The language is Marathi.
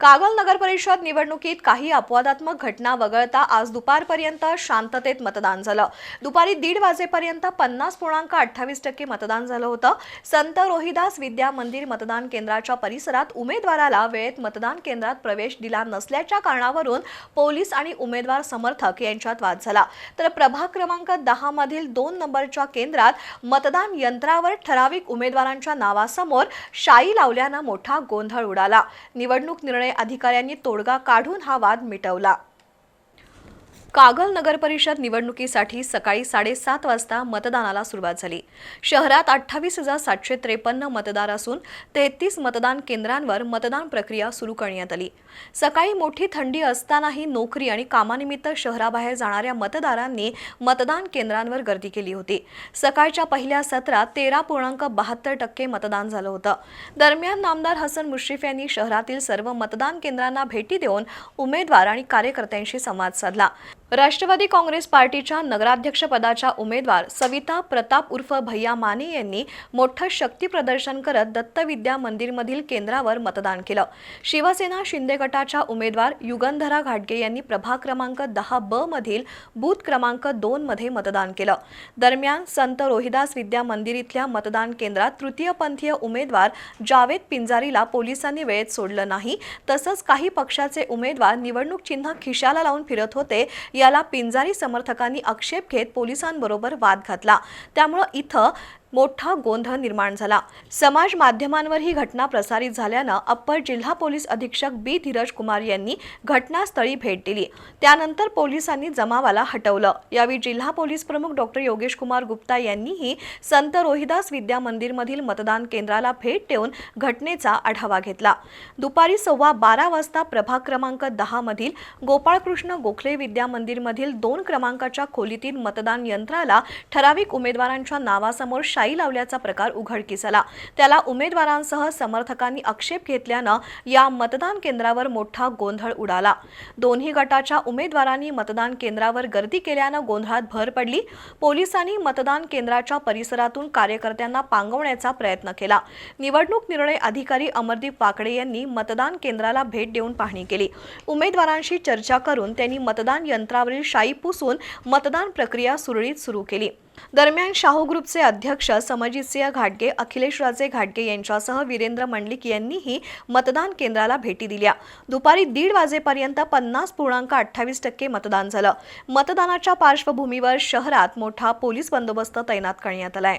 कागल नगर परिषद निवडणुकीत काही अपवादात्मक घटना वगळता आज दुपारपर्यंत शांततेत मतदान झालं. दुपारी दीड वाजेपर्यंत पन्नास पूर्णांक अठ्ठावीस टक्के मतदान झालं होतं. संत रोहिदास विद्या मंदिर मतदान केंद्राच्या परिसरात उमेदवाराला वेळेत मतदान केंद्रात प्रवेश दिला नसल्याच्या कारणावरून पोलीस आणि उमेदवार समर्थक यांच्यात वाद झाला. तर प्रभाग क्रमांक दहा मधील दोन नंबरच्या केंद्रात मतदान यंत्रावर ठराविक उमेदवारांच्या नावासमोर शाई लावल्यानं मोठा गोंधळ उडाला. निवडणूक निर्णय अधिकाऱ्यांनी तोडगा काढून हा वाद मिटवला. कागल नगर परिषद निवडणुकीसाठी सकाळी साडेसात वाजता मतदानाला सुरुवात झाली. शहरात अठ्ठावीस हजार सातशे त्रेपन्न मतदार असून तेहतीस मतदान केंद्रांवर मतदान प्रक्रिया सुरू करण्यात आली. सकाळी मोठी थंडी असतानाही नोकरी आणि कामानिमित्त शहराबाहेर जाणाऱ्या मतदारांनी मतदान केंद्रांवर गर्दी केली होती. सकाळच्या पहिल्या सत्रात तेरा पूर्णांक बहात्तर टक्के मतदान झालं होतं. दरम्यान नामदार हसन मुश्रीफ यांनी शहरातील सर्व मतदान केंद्रांना भेटी देऊन उमेदवार आणि कार्यकर्त्यांशी संवाद साधला. राष्ट्रवादी काँग्रेस पार्टीच्या नगराध्यक्षपदाच्या उमेदवार सविता प्रताप उर्फ भैया माने यांनी मोठं शक्ती प्रदर्शन करत दत्तविद्या मंदिरमधील केंद्रावर मतदान केलं. शिवसेना शिंदे गटाच्या उमेदवार युगंधरा घाटगे यांनी प्रभाग क्रमांक दहा ब मधील बूथ क्रमांक दोन मध्ये मतदान केलं. दरम्यान संत रोहिदास विद्या मंदिर इथल्या मतदान केंद्रात तृतीयपंथीय उमेदवार जावेद पिंजारीला पोलिसांनी वेळेत सोडलं नाही. तसंच काही पक्षाचे उमेदवार निवडणूक चिन्ह खिशाला लावून फिरत होते. याला पिंजारी समर्थकांनी आक्षेप घेत पोलिसांबरोबर वाद घातला. त्यामुळं इथं मोठा गोंधळ निर्माण झाला. समाज माध्यमांवर ही घटना प्रसारित झाल्यानं अप्पर जिल्हा पोलीस अधीक्षक बी. धीरज कुमार यांनी घटनास्थळी भेट दिली. त्यानंतर पोलिसांनी जमावाला हटवलं. यावेळी जिल्हा पोलीस प्रमुख डॉक्टर योगेश कुमार गुप्ता यांनीही संत रोहिदास विद्या मंदिरमधील मतदान केंद्राला भेट देऊन घटनेचा आढावा घेतला. दुपारी सव्वा बारा वाजता प्रभाग क्रमांक दहा मधील गोपाळकृष्ण गोखले विद्या मंदिरमधील दोन क्रमांकाच्या खोलीतील मतदान यंत्राला ठराविक उमेदवारांच्या नावासमोर शाई लावल्याचा प्रकार उघडकीस आला. त्याला उमेदवारांसह समर्थकांनी आक्षेप घेतल्यानं या मतदान केंद्रावर मोठा गोंधळ उडाला. दोन्ही गटाच्या उमेदवारांनी मतदान केंद्रावर गर्दी केल्यानं गोंधळात भर पडली. पोलिसांनी मतदान केंद्राच्या परिसरातून कार्यकर्त्यांना पांगवण्याचा प्रयत्न केला. निवडणूक निर्णय अधिकारी अमरदीप वाकडे यांनी मतदान केंद्राला भेट देऊन पाहणी केली. उमेदवारांशी चर्चा करून त्यांनी मतदान यंत्रावरील शाई पुसून मतदान प्रक्रिया सुरळीत सुरू केली. दरम्यान शाहू ग्रुपचे अध्यक्ष समजितसिंह घाटगे अखिलेश राजे घाटगे यांच्यासह वीरेंद्र मंडलिक यांनीही मतदान केंद्राला भेटी दिल्या. दुपारी दीड वाजेपर्यंत पन्नास पूर्णांक अठ्ठावीस टक्के मतदान झालं. मतदानाच्या पार्श्वभूमीवर शहरात मोठा पोलीस बंदोबस्त तैनात करण्यात आलाय.